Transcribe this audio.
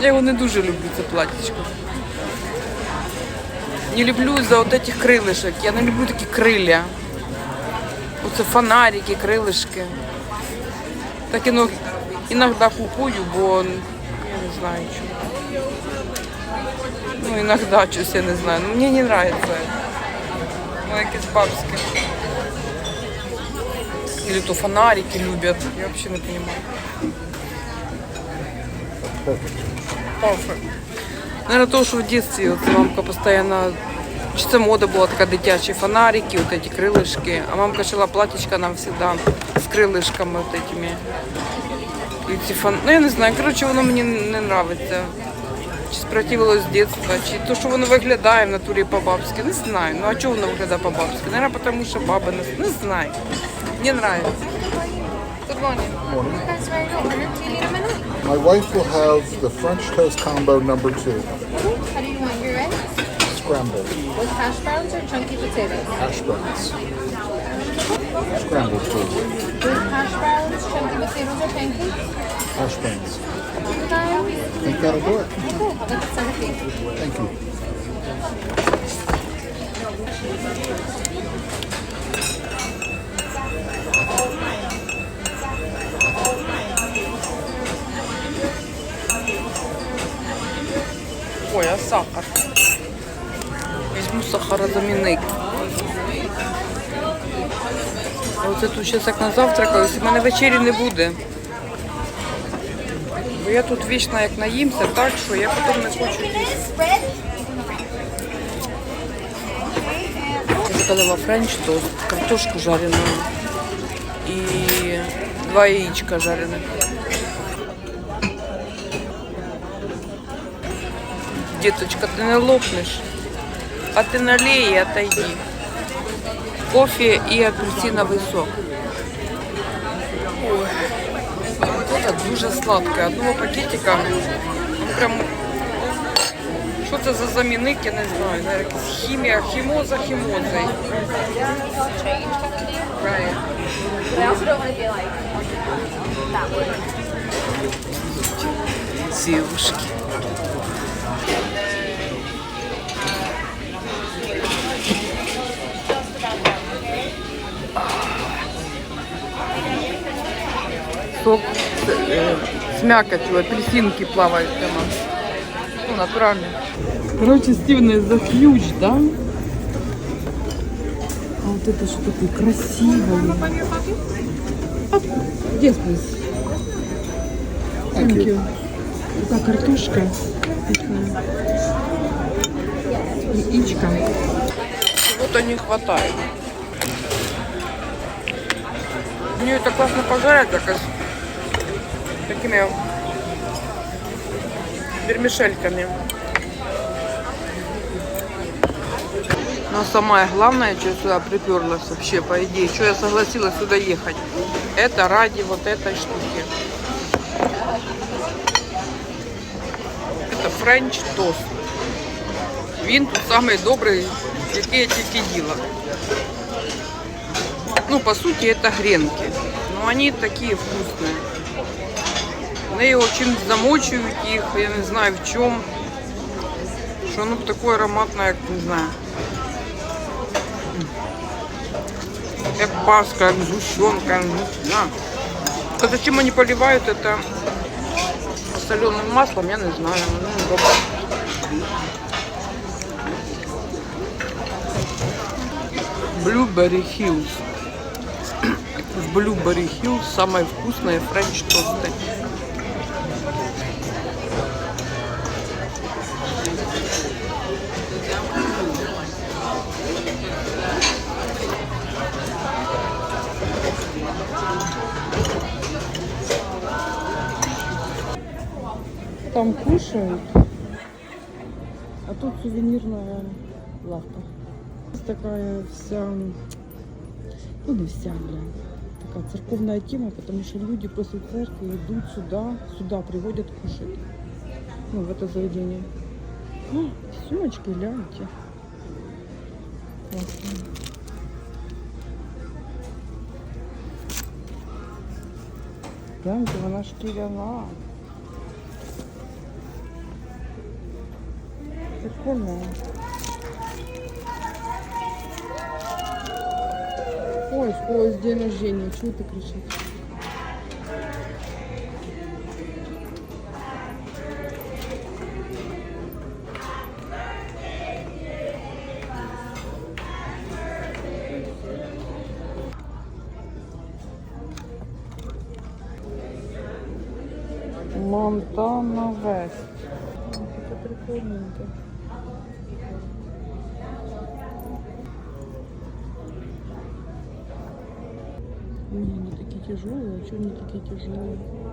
Я його не дуже люблю, це платічко. Не люблю за от этих крилишок. Я не люблю такі криля. Оце фонарики, крилишки. Так іно, іноді купую, бо я не знаю чого. Ну, іноді щось я не знаю. Ну, мені не подобається. Ну, якесь бабське. Или то фонарики любят. Я вообще не понимаю. Perfect. Наверное, то, що в дитинстві от мамка постійно... Чи це мода була така дитячі фонарики, от эти крилишки. А мамка шила платічка нам завжди з крилишками от этими. І ці фон... Ну я не знаю, коротше, воно мені не подобається. Чи спротивилось з дитинства, чи то, що воно виглядає в натурі по-бабськи, не знаю. Ну а чого воно виглядає по-бабськи? Наверное, тому що баба не, не знаю. Мені подобається. Good morning. That's very good. And two liter menu. My wife will have the French toast combo number two, How do you want your eggs? scrambled, With hash browns or chunky potatoes? hash browns. Scrambled, please. With hash browns, chunky potatoes, or pancakes? Hash browns. Um, Think that'll do it. I'll get sent. Thank you. Сахар? Візьму сахарозамінник. Оце тут зараз як на завтракаю, у мене вечері не буде. Бо я тут вічно як наїмся, так що я потім не хочу їсти. Я френч тост, картошку жареную и два яичка жареных. Деточка, ты не лопнешь, а ты налей и отойди. Кофе и апельсиновый сок. Ой, вот это дуже сладкое. Одного пакетика, ну, прям, що це за замінник, я не знаю. Наверное, якась хімія, хімоза хімозою. Right. But Сок с, э, с мякотью, апельсинки плавают прямо. Ну, натурально. Короче, Стивен, за ключ, да? А вот это что такое красивое. Yes, please. Thank you. Такая картошка. Яичко. Чего-то не хватает. Мне это классно пожарить, так такими вермишельками. Но самое главное, что я сюда приперлась вообще, по идее, что я согласилась сюда ехать, это ради вот этой штуки. Це френч тост. Він тут самий добрий, який я тільки їла. Ну, по суті, это гренки. Но они такие вкусные. Вони його чим замочують їх, я не знаю в чому. Що воно таке ароматне, як не знаю. Як паска, як згущенка, не знаю. А зачем они поливают это соленым маслом, я не знаю. Ну. Blueberry Hills. В Blueberry Hills самые вкусные френч Там кушают, а тут сувенирная лавка. Такая вся, ну не вся, бля, такая церковная тема, потому что люди после церкви идут сюда, сюда приводят кушать. Ну, в это заведение. О, сумочки, гляньте. Классно. Гляньте, вона шкіряна. Прикольно. Ой, в когось день рождения, чего ты кричишь? Монтана Вест. Это прикольненько. Не, они такие тяжелые. А что они такие тяжелые?